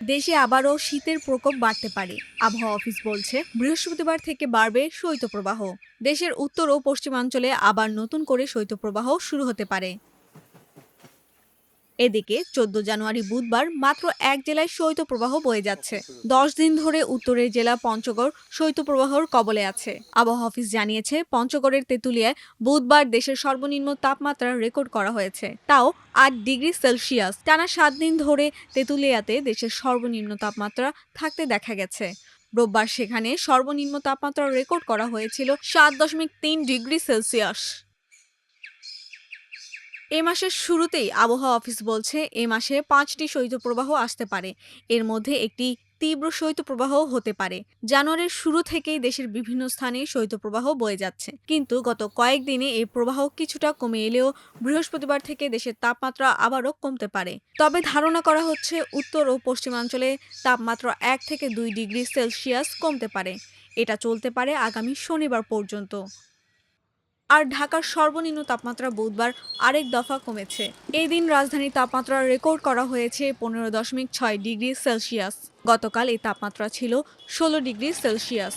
দেশে আবারও শীতের প্রকোপ বাড়তে পারে, আবহাওয়া অফিস বলছে। বৃহস্পতিবার থেকে বাড়বে শৈত্যপ্রবাহ। দেশের উত্তর ও পশ্চিমাঞ্চলে আবার নতুন করে শৈত্যপ্রবাহ শুরু হতে পারে। এদিকে চোদ্দ জানুয়ারি বুধবার মাত্র এক জেলায় শৈত্যপ্রবাহ বয়ে যাচ্ছে। দশ দিন ধরে উত্তরের জেলা পঞ্চগড় শৈত্যপ্রবাহর কবলে আছে। আবহাওয়া অফিস জানিয়েছে, পঞ্চগড়ের তেঁতুলিয়ায় বুধবার দেশের সর্বনিম্ন তাপমাত্রা রেকর্ড করা হয়েছে। তাও আট ডিগ্রি সেলসিয়াস। টানা সাত দিন ধরে তেঁতুলিয়াতে দেশের সর্বনিম্ন তাপমাত্রা থাকতে দেখা গেছে। রোববার সেখানে সর্বনিম্ন তাপমাত্রা রেকর্ড করা হয়েছিল সাত দশমিক তিন ডিগ্রি সেলসিয়াস। এ মাসের শুরুতেই আবহাওয়া অফিস বলছে এ মাসে পাঁচটি শৈত্যপ্রবাহ আসতে পারে। এর মধ্যে একটি তীব্র শৈত্যপ্রবাহ হতে পারে। জানুয়ারির শুরু থেকেই দেশের বিভিন্ন স্থানে শৈত্যপ্রবাহ বয়ে যাচ্ছে। কিন্তু গত কয়েকদিনে এই প্রবাহ কিছুটা কমে এলেও বৃহস্পতিবার থেকে দেশের তাপমাত্রা আবারও কমতে পারে। তবে ধারণা করা হচ্ছে উত্তর ও পশ্চিমাঞ্চলে তাপমাত্রা এক থেকে দুই ডিগ্রি সেলসিয়াস কমতে পারে। এটা চলতে পারে আগামী শনিবার পর্যন্ত। আর ঢাকার সর্বনিম্ন তাপমাত্রা বুধবার আরেক দফা কমেছে। এই দিন রাজধানীর তাপমাত্রা রেকর্ড করা হয়েছে পনেরো দশমিক ছয় ডিগ্রি সেলসিয়াস। গতকাল এই তাপমাত্রা ছিল ষোলো ডিগ্রি সেলসিয়াস।